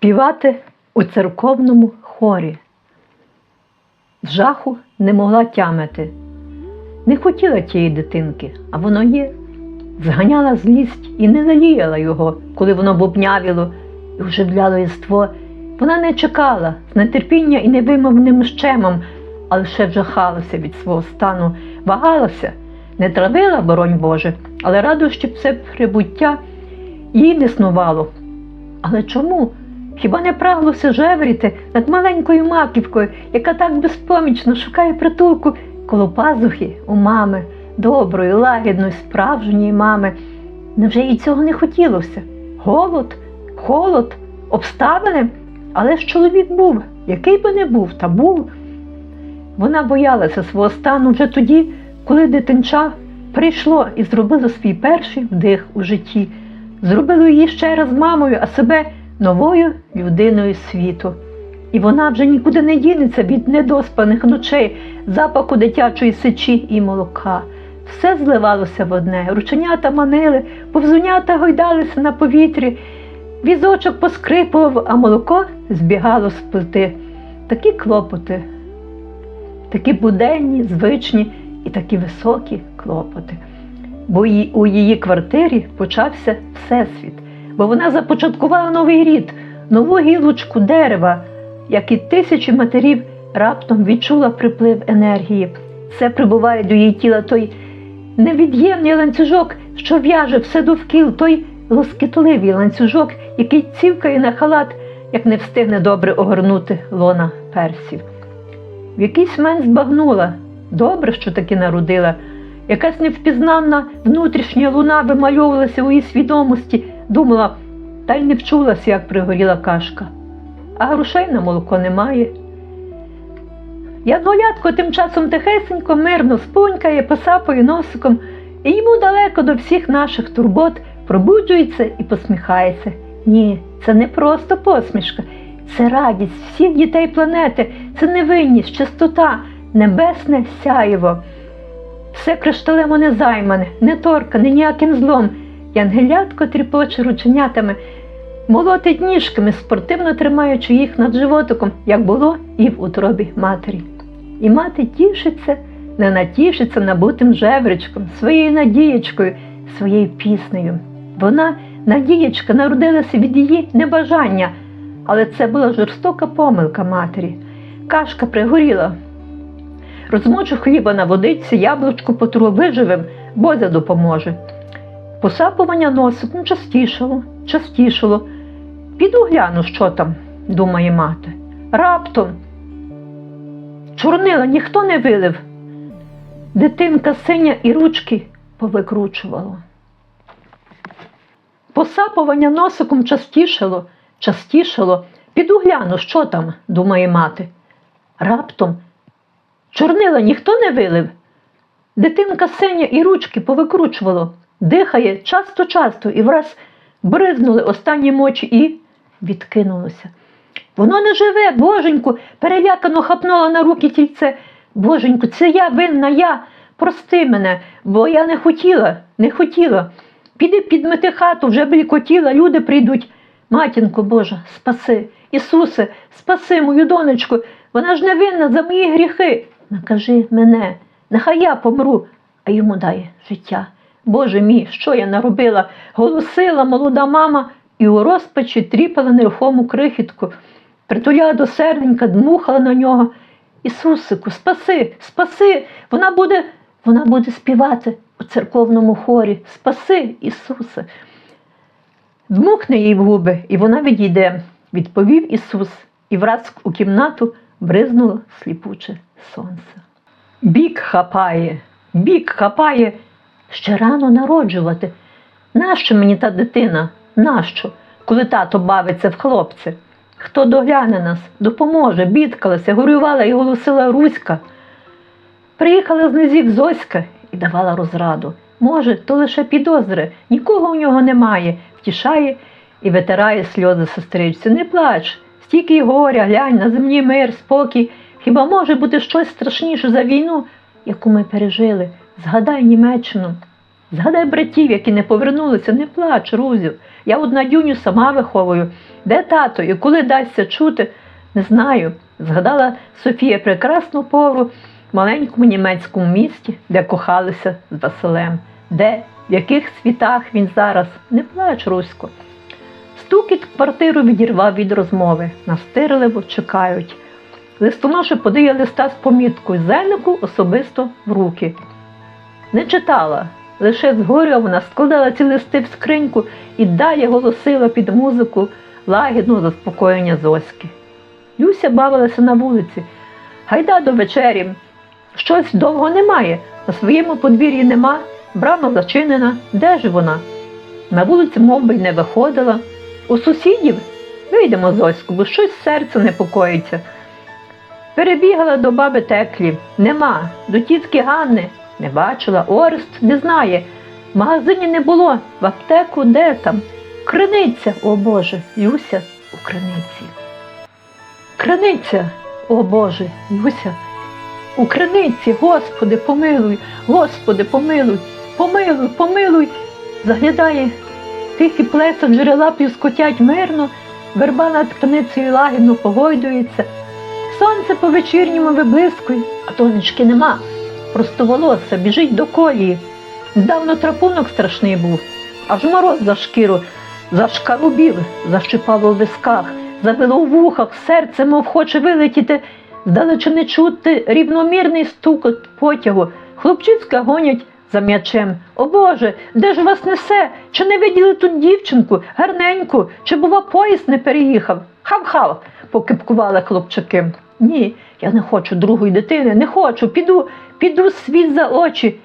співати у церковному хорі. З жаху не могла тямити. Не хотіла тієї дитинки, а воно є. Зганяла злість і не жаліяла його, коли воно бубнявіло і оживляло єство. Вона не чекала з нетерпіння і невимовним щемом, а лише вжахалася від свого стану, вагалася, не травила, боронь Боже, але радощі все прибуття їй не снувало. Але чому? Хіба не праглося жевріти над маленькою маківкою, яка так безпомічно шукає притулку коло пазухи у мами, доброї, лагідної, справжньої мами? Невже їй цього не хотілося? Голод, холод, обставини? Але ж чоловік був, який би не був, та був. Вона боялася свого стану вже тоді, коли дитинча прийшло і зробило свій перший вдих у житті, зробило її ще раз мамою, а себе новою людиною світу. І вона вже нікуди не дінеться від недоспаних ночей, запаху дитячої сечі і молока. Все зливалося в одне, рученята манили, повзунята гойдалися на повітрі, візочок поскрипував, а молоко збігало з плити. Такі клопоти, такі буденні, звичні і такі високі клопоти. Бо у її квартирі почався всесвіт, бо вона започаткувала новий рід, нову гілочку дерева, як і тисячі матерів раптом відчула приплив енергії. Це прибуває до її тіла той невід'ємний ланцюжок, що в'яже все довкіл, той лоскітливий ланцюжок, який цівкає на халат, як не встигне добре огорнути лона персів. В якийсь момент збагнула, добре, що таки народила. Якась невпізнанна внутрішня луна вимальовувалася у її свідомості, думала, та й не вчулася, як пригоріла кашка. А грошей на молоко немає. Янголятко тим часом тихесенько, мирно спунькає, посапує носиком, і йому далеко до всіх наших турбот пробуджується і посміхається. Ні, це не просто посмішка, це радість всіх дітей планети, це невинність, чистота, небесне сяєво. Все кришталево не займане, не торкане ніяким злом. Янгелятко тріпоче рученятами, молотить ніжками, спортивно тримаючи їх над животиком, як було і в утробі матері. І мати тішиться, не натішиться набутим жевричком, своєю надієчкою, своєю піснею. Вона, надієчка, народилася від її небажання, але це була жорстока помилка матері. Кашка пригоріла. Розмочу хліба на водичці, яблучку потру виживим, Бозя допоможе. Посапування носиком частішало, частішало. Піду гляну, що там, думає мати. Раптом чорнила ніхто не вилив. Дитинка синя і ручки повикручувало. Посапування носиком частішало, частішало. Піду гляну, що там, думає мати. Раптом чорнила ніхто не вилив. Дитинка синя і ручки повикручувало, дихає часто-часто і враз бризнули останні мочі і відкинулося. Воно не живе, боженьку, перелякано хапнула на руки тільце. Боженьку, це я винна, я. Прости мене, бо я не хотіла, не хотіла. Піди підмети хату, вже белькотіла, люди прийдуть. Матінко Божа, спаси, Ісусе, спаси мою донечку, вона ж не винна за мої гріхи. Накажи мене, нехай я помру, а йому дає життя. Боже мій, що я наробила? Голосила молода мама і у розпачі тріпала нерухому крихітку, притуляла до серденька, дмухала на нього. Ісусику, спаси, спаси, вона буде, вона буде співати у церковному хорі. Спаси, Ісусе. Дмухне їй в губи, і вона відійде, відповів Ісус, і враз у кімнату бризнуло сліпуче сонце. Бік хапає, бік хапає, ще рано народжувати. Нащо мені та дитина? Нащо? Коли тато бавиться в хлопці? Хто догляне нас, допоможе, бідкалася, горювала і голосила Руська. Приїхала з низів Зоська і давала розраду. Може, то лише підозри, нікого у нього немає, втішає і витирає сльози сестричці. Не плач, стільки й горя, глянь, на землі мир, спокій. Хіба може бути щось страшніше за війну, яку ми пережили? Згадай Німеччину. Згадай братів, які не повернулися, не плач, Рузю. Я одна дюню сама виховую. Де тато і коли дасться чути, не знаю. Згадала Софія прекрасну пору в маленькому німецькому місті, де кохалися з Василем. Де, в яких світах він зараз? Не плач, Русько. Стукіт квартиру відірвав від розмови. Настирливо чекають. Листоноша подає листа з поміткою Зельнику особисто в руки. Не читала, лише згоря вона складала ці листи в скриньку і далі голосила під музику лагідного заспокоєння Зоськи. Люся бавилася на вулиці. Гайда до вечері. Щось довго немає. На своєму подвір'ї нема, брама зачинена. Де ж вона? На вулиці мов би, й не виходила. У сусідів вийдемо Зоську, бо щось серце непокоїться. Перебігала до баби Теклі. Нема. До тітки Ганни не бачила. Орест не знає. В магазині не було. В аптеку де там? Криниця, о Боже, Люся у криниці. Криниця, о Боже, Люся, у криниці, Господи, помилуй, Господи, помилуй, помилуй, помилуй. Заглядає тихі плеса джерела півскотять мирно, верба над криницею лагідно погойдується. Сонце по вечірньому виблискує, а донечки нема. Просто волосся біжить до колії. Давно трапунок страшний був, аж мороз за шкіру, зашкарубів, защипало в висках, забило в вухах, серце, мов хоче вилетіти, здалече чути рівномірний стукот потягу. Хлопчицька гонять за м'ячем. О Боже, де ж вас несе? Чи не виділи тут дівчинку, гарненьку, чи, бува, поїзд не переїхав? Хав-хав, покипкували хлопчики. Ні, я не хочу другої дитини, не хочу, піду, піду світ за очі.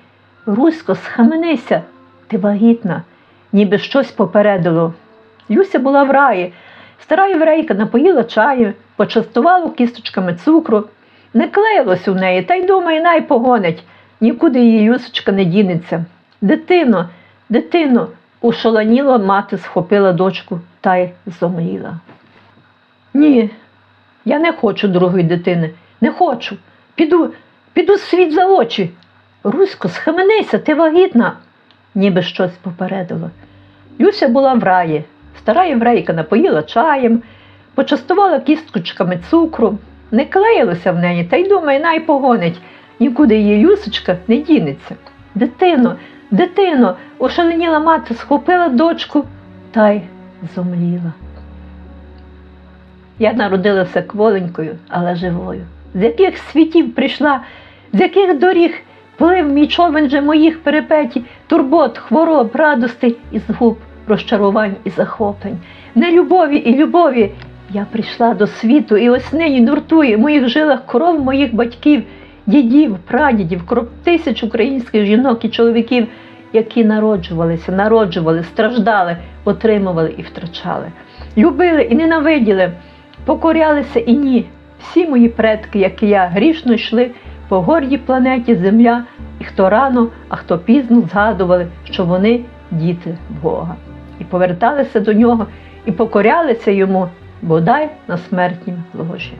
Русько, схаменися, ти вагітна, ніби щось попередило. Люся була в раї. Стара єврейка напоїла чаю, почастувала кісточками цукру. Не клеїлось у неї, та й думає, най погонить. Нікуди її Люсочка не дінеться. Дитино, дитино, ушаланіла мати, схопила дочку та й зомліла. Ні, я не хочу другої дитини, не хочу. Піду, піду світ за очі. Русько, схаменися, ти вагітна, ніби щось попередило. Люся була в раї. Стара єврейка напоїла чаєм, почастувала кісткочками цукру, не клеїлося в неї, та й думає, най погонить, нікуди її Люсочка не дінеться. Дитино, дитино, ошаленіла мати, схопила дочку та й зомліла. Я народилася кволенькою, але живою. З яких світів прийшла, з яких доріг плив мій човен же моїх перепеті, турбот, хвороб, радостей і згуб, розчарувань і захоплень, нелюбові і любові. Я прийшла до світу і ось нині нуртує в моїх жилах кров моїх батьків, дідів, прадідів, кров тисяч українських жінок і чоловіків, які народжувалися, народжували, страждали, отримували і втрачали, любили і ненавиділи, покорялися і ні. Всі мої предки, як і я, грішно йшли по гордій планеті Земля, і хто рано, а хто пізно згадували, що вони діти Бога, і поверталися до нього, і покорялися йому, бодай на смертнім ложі.